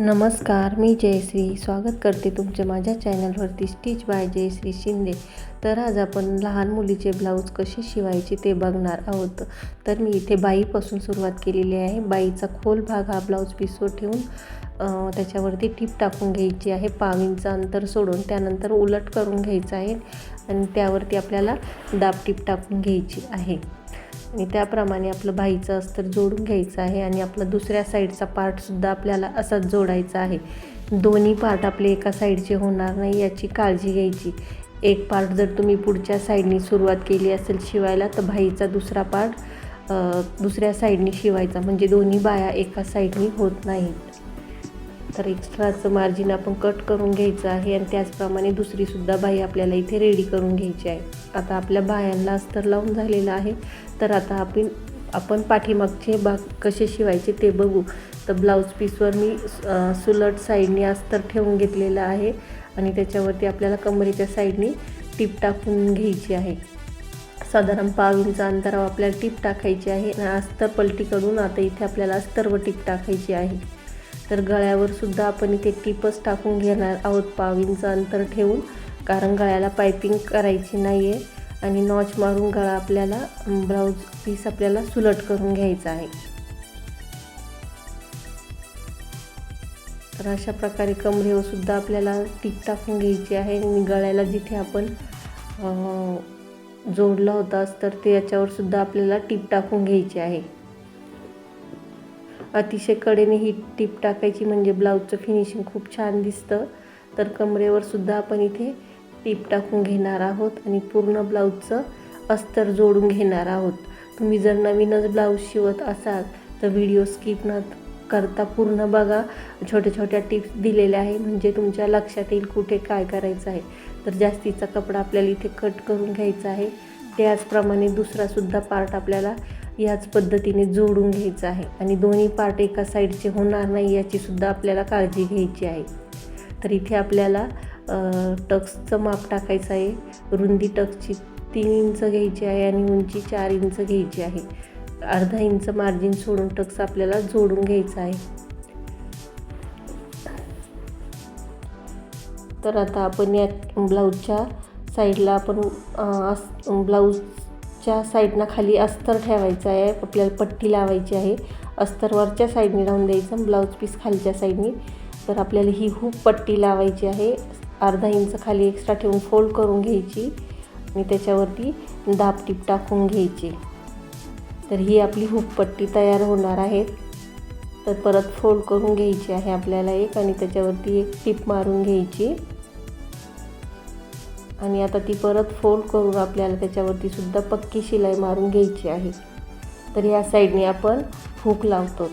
नमस्कार मी जयश्री. स्वागत करते तुमचे माझ्या चॅनलवरती स्टिच बाय जयश्री शिंदे. तर आज आपण लहान मुलीचे ब्लाऊज कसे शिवायचे ते बघणार आहोत. तर मी इथे बाईपासून सुरुवात केलेली आहे. बाईचा खोल भाग हा ब्लाऊज पिसवर ठेवून त्याच्यावरती टीप टाकून घ्यायची आहे. पावींचं अंतर सोडून त्यानंतर उलट करून घ्यायचं आहे. आणि त्यावरती आपल्याला दाब टीप टाकून घ्यायची आहे. आणि त्याप्रमाणे आपलं भाईचं अस्तर जोडून घ्यायचं आहे आणि आपला दुसऱ्या साईडचा पार्टसुद्धा आपल्याला असाच जोडायचा आहे. दोन्ही पार्ट आपले एका साईडचे होणार नाही याची काळजी घ्यायची. एक पार्ट जर तुम्ही पुढच्या साईडनी सुरुवात केली असेल शिवायला तर भाईचा दुसरा पार्ट दुसऱ्या साईडनी शिवायचा. म्हणजे दोन्ही बाया एका साईडनी होत नाहीत. तर एक्स्ट्राचं मार्जिन आपण कट करून घ्यायचं आहे आणि त्याचप्रमाणे दुसरीसुद्धा बाई आपल्याला इथे रेडी करून घ्यायची आहे. आता आपल्या बायांना अस्तर लावून झालेलं आहे. तर आता आपण आपण पाठीमागचे भाग कसे शिवायचे ते बघू. तर ब्लाऊज पीसवर मी सुलट साईडनी अस्तर ठेवून घेतलेलं आहे आणि त्याच्यावरती आपल्याला कमरेच्या साईडनी टीप टाकून घ्यायची आहे. साधारण पाव इंच अंतरावर आपल्याला टीप टाकायची आहे आणि अस्तर पलटीकडून आता इथे आपल्याला अस्तर व टीप टाकायची आहे. तर गळ्यावर सुद्धा आपण इथे टिपच टाकून घेणार आहोत पाव इंच अंतर ठेवून कारण गळ्याला पायपिंग करायची नाही आहे आणि नॉच मारून गळा आपल्याला ब्लाऊज पीस आपल्याला सुलट करून घ्यायचा आहे. तर अशा प्रकारे कमरेवर सुद्धा आपल्याला टीप टाकून घ्यायची आहे आणि गळ्याला जिथे आपण जोडला होतास तर ते याच्यावर सुद्धा आपल्याला टीप टाकून घ्यायची आहे. अतिशय कडेने ही टीप टाकायची म्हणजे ब्लाऊजचं फिनिशिंग खूप छान दिसतं. तर कमरेवर सुद्धा आपण इथे टीप टाकून घेणार आहोत आणि पूर्ण ब्लाऊजचं अस्तर जोडून घेणार आहोत. तुम्ही जर नवीनच ब्लाऊज शिवत असाल तर व्हिडिओ स्किप न करता पूर्ण बघा. छोट्या छोट्या टिप्स दिलेल्या आहे म्हणजे तुमच्या लक्षात येईल कुठे काय करायचं आहे. तर जास्तीचा कपडा आपल्याला इथे कट करून घ्यायचा आहे. त्याचप्रमाणे दुसरासुद्धा पार्ट आपल्याला याच पद्धतीने जोडून घ्यायचं आहे. आणि दोन्ही पार्ट एका साईडचे होणार नाही याची सुद्धा आपल्याला काळजी घ्यायची आहे. तर इथे आपल्याला टक्सचं माप टाकायचं आहे. रुंदी टक्सची तीन इंच घ्यायची आहे आणि उंची चार इंच घ्यायची आहे. अर्धा इंच मार्जिन सोडून टक्स आपल्याला जोडून घ्यायचं आहे. तर आता आपण या ब्लाऊजच्या साईडला आपण ब्लाऊज च्या साईडनं खाली अस्तर ठेवायचं आहे. आपल्याला पट्टी लावायची आहे. अस्तर वरच्या साईडने लावून द्यायचं ब्लाऊज पीस खालच्या साईडने. तर आपल्याला ही हूप पट्टी लावायची आहे. अर्धा इंच खाली एक्स्ट्रा ठेवून फोल्ड करून घ्यायची. आणि त्याच्यावरती दाब टीप टाकून घ्यायची. तर ही आपली हूप पट्टी तयार होणार आहे. तर परत फोल्ड करून घ्यायची आहे आपल्याला एक आणि त्याच्यावरती एक टीप मारून घ्यायची. आणि आता ती परत फोल्ड करून आपल्याला त्याच्यावरती सुद्धा पक्की शिलाई मारून घ्यायची आहे. तर या साईडने आपण हुक लावतो.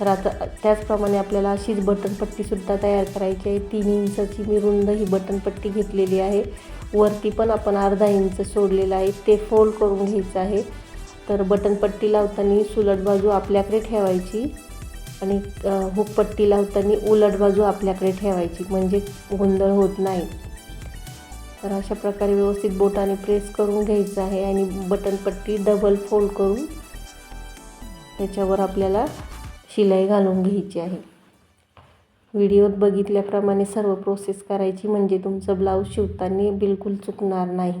तर आता त्याचप्रमाणे आपल्याला अशीच बटनपट्टीसुद्धा तयार करायची आहे. तीन इंचाची मी रुंद ही बटनपट्टी घेतलेली आहे. वरती पण आपण अर्धा इंच सोडलेलं आहे. ते फोल्ड करून घ्यायचं आहे. तर बटनपट्टी लावताना सुलट बाजू आपल्याकडे ठेवायची. आणि हुकपट्टी लावताना उलट बाजू आपल्याकडे ठेवायची म्हणजे गोंधळ होत नाही. तर अशा प्रकारे व्यवस्थित बोटाने प्रेस करून घ्यायचं आहे आणि बटनपट्टी डबल फोल्ड करून त्याच्यावर आपल्याला शिलाई घालून घ्यायची आहे. व्हिडिओत बघितल्याप्रमाणे सर्व प्रोसेस करायची म्हणजे तुमचं ब्लाऊज शिवताना बिलकुल चुकणार नाही.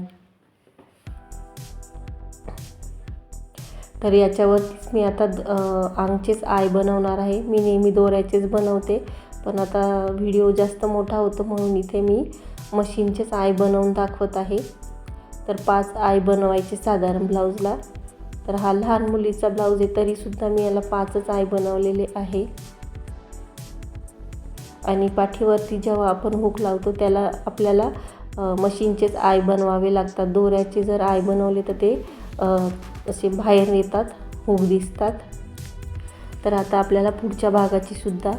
तर याच्यावरतीच मी आता आंगचेच आय बनवणार आहे. मी नेहमी दोऱ्याचेच बनवते. पण आता व्हिडिओ जास्त मोठा होतो म्हणून इथे मी मशीनचेच आय बनवून दाखवत आहे. तर पाच आय बनवायचे साधारण ब्लाऊजला. तर हा लहान मुलीचा ब्लाऊज आहे तरीसुद्धा मी याला पाचच आय बनवलेले आहे. आणि पाठीवरती जेव्हा आपण हुक लावतो त्याला आपल्याला मशीनचेच आय बनवावे लागतात. दोऱ्याचे जर आय बनवले तर ते असे बाहेर येतात होऊ दिसतात. तर आता आपल्याला पुढच्या भागाची सुद्धा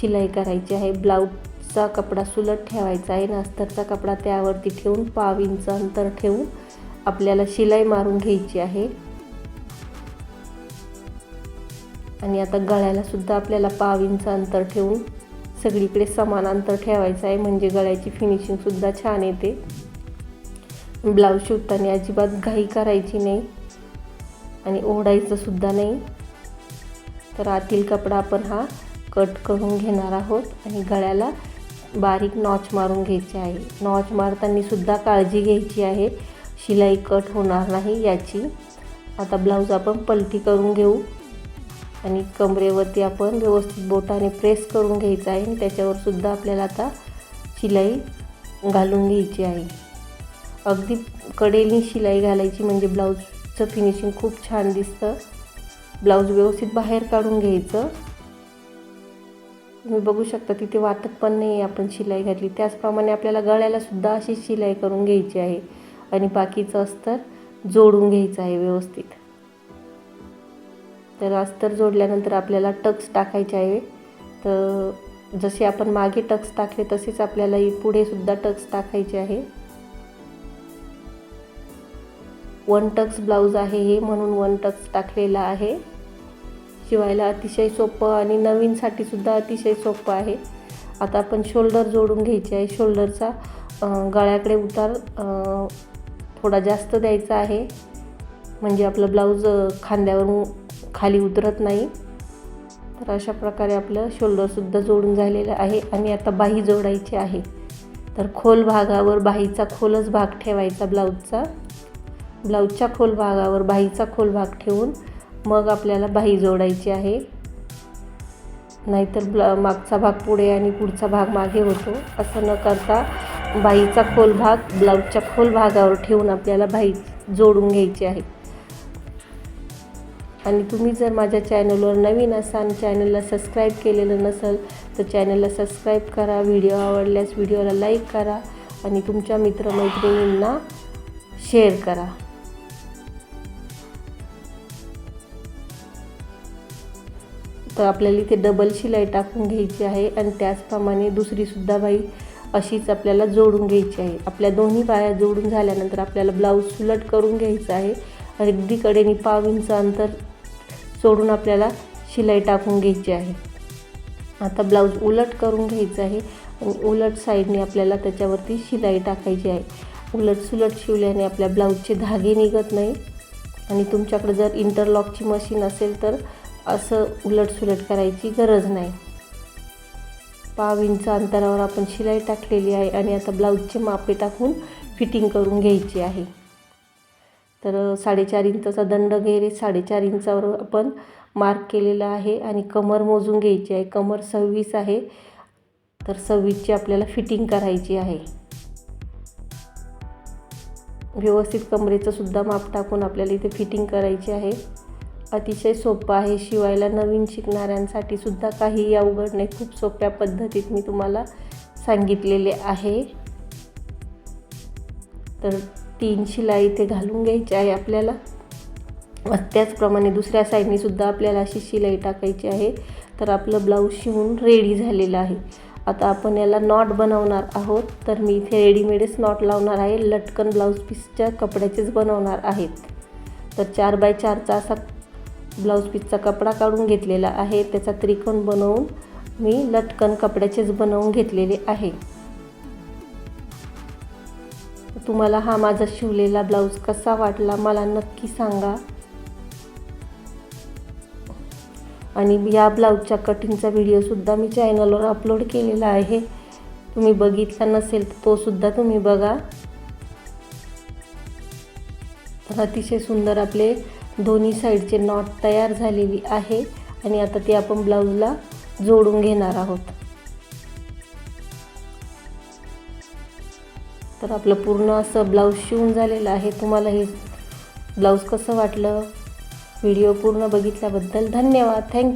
शिलाई करायची आहे. ब्लाऊजचा कपडा सुलट ठेवायचा आहे. नास्तरचा कपडा त्यावरती ठेवून पाव इंच अंतर ठेवून आपल्याला शिलाई मारून घ्यायची आहे. आणि आता गळ्याला सुद्धा आपल्याला पाव इंच अंतर ठेवून सगळीकडे समान अंतर ठेवायचं आहे. म्हणजे गळ्याची फिनिशिंगसुद्धा छान येते. ब्लाऊज शिवताना अजिबात घाई करायची नाही आणि ओढायचं सुद्धा नाही. तर आतील कपडा आपण हा कट करून घेणार आहोत आणि गळ्याला बारीक नॉच मारून घ्यायचे आहे. नॉच मारताना सुद्धा काळजी घ्यायची आहे. शिलाई कट होणार नाही याची. आता ब्लाऊज आपण पलटी करून घेऊ आणि कमरेवरती आपण व्यवस्थित बोटाने प्रेस करून घ्यायचं आहे आणि त्याच्यावर सुद्धा आपल्याला आता शिलाई घालून घ्यायची आहे. अगदी कडेनी शिलाई घालायची म्हणजे ब्लाऊजचं फिनिशिंग खूप छान दिसतं. ब्लाऊज व्यवस्थित बाहेर काढून घ्यायचं. तुम्ही बघू शकता तिथे वाटत पण नाही आपण शिलाई घातली. त्याचप्रमाणे आपल्याला गळ्यालासुद्धा अशी शिलाई करून घ्यायची आहे. आणि बाकीचं अस्तर जोडून घ्यायचं आहे व्यवस्थित. तर अस्तर जोडल्यानंतर आपल्याला टक्स टाकायचे आहे. तर जसे आपण मागे टक्स टाकले तसेच आपल्याला पुढे सुद्धा टक्स टाकायचे आहे. वन टक्स ब्लाऊज आहे हे म्हणून वन टक्स टाकलेला आहे. शिवायला अतिशय सोपं आणि नवीनसाठी सुद्धा अतिशय सोपं आहे. आता आपण शोल्डर जोडून घ्यायचे आहे. शोल्डरचा गळ्याकडे उतार थोडा जास्त द्यायचा आहे. म्हणजे आपलं ब्लाऊज खांद्यावरून खाली उतरत नाही. तर अशा प्रकारे आपलं शोल्डरसुद्धा जोडून झालेलं आहे आणि आता बाही जोडायची आहे. तर खोल भागावर बाहीचा खोलच भाग ठेवायचा ब्लाऊजचा ब्लाऊजच्या खोल भागावर बाहीचा खोल भाग ठेवून मग आपल्याला बाही जोडायची आहे. नाहीतर ब्ला मागचा भाग पुढे आणि पुढचा भाग मागे होतो. असं न करता बाहीचा खोल भाग ब्लाऊजच्या खोल भागावर ठेवून आपल्याला बाही जोडून घ्यायची आहे. आणि तुम्ही जर माझ्या चॅनलवर नवीन असाल चॅनलला सबस्क्राईब केलेलं नसेल तर चॅनलला सबस्क्राईब करा व्हिडिओ आवडल्यास व्हिडिओला लाईक करा आणि तुमच्या मित्रमैत्रिणींना शेअर करा. तर आपल्याला इथे डबल शिलाई टाकून घ्यायची आहे आणि त्याचप्रमाणे दुसरीसुद्धा बाई अशीच आपल्याला जोडून घ्यायची आहे. आपल्या दोन्ही बाया जोडून झाल्यानंतर आपल्याला ब्लाऊज सुलट करून घ्यायचा आहे अगदीकडेने पाव इंच अंतर सोडून आपल्याला शिलाई टाकून घ्यायची आहे. आता ब्लाऊज उलट करून घ्यायचं आहे आणि उलट साईडने आपल्याला त्याच्यावरती शिलाई टाकायची आहे. उलट सुलट शिवल्याने आपल्या ब्लाऊजचे धागे निघत नाही. आणि तुमच्याकडे जर इंटरलॉकची मशीन असेल तर असं उलटसुलट करायची गरज नाही. पाव इंच अंतरावर आपण शिलाई टाकलेली आहे आणि आता ब्लाऊजचे मापे टाकून फिटिंग करून घ्यायची आहे. तर साडेचार इंचाचा दंड घेरे साडेचार इंचावर आपण मार्क केलेला आहे आणि कमर मोजून घ्यायची आहे. कमर सव्वीस आहे. तर सव्वीसची आपल्याला फिटिंग करायची आहे. व्यवस्थित कमरेचं सुद्धा माप टाकून आपल्याला इथे फिटिंग करायची आहे. अतिशय सोपं आहे. शिवायला नवीन शिकणाऱ्यांसाठी सुद्धा काही अवघड नाही खूप सोप्या पद्धतीत मी तुम्हाला सांगितलेले आहे. तर तीन शिलाई इथे घालून घ्यायची आहे आपल्याला. त्याचप्रमाणे दुसऱ्या साईडने सुद्धा आपल्याला अशी शिलाई टाकायची आहे. तर आपलं ब्लाऊज शिवून रेडी झालेलं आहे. आता आपण याला नॉट बनवणार आहोत. तर मी इथे रेडीमेडच नॉट लावणार आहे. लटकन ब्लाऊज पीसच्या कपड्याचेच बनवणार आहेत. तर चार बाय चारचा असा ब्लाऊज पीसचा कपडा काढून घेतलेला आहे. त्याचा त्रिकोण बनवून मी लटकन कपड्याचेच बनवून घेतलेले आहे. तुम्हाला हा माझा शिवलेला ब्लाऊज कसा वाटला मला नक्की सांगा. आणि या ब्लाऊजच्या कटिंगचा व्हिडिओसुद्धा मी चॅनलवर अपलोड केलेला आहे. तुम्ही बघितला नसेल तर तोसुद्धा तुम्ही बघा. अतिशय सुंदर आपले दोन्ही साईडचे नॉट तयार झालेली आहे आणि आता ती आपण ब्लाऊजला जोडून घेणार आहोत. तर आपलं पूर्ण असं ब्लाऊज शिवून झालेलं आहे. तुम्हाला हे ब्लाऊज कसं वाटलं? व्हिडिओ पूर्ण बघितल्याबद्दल धन्यवाद. थँक्यू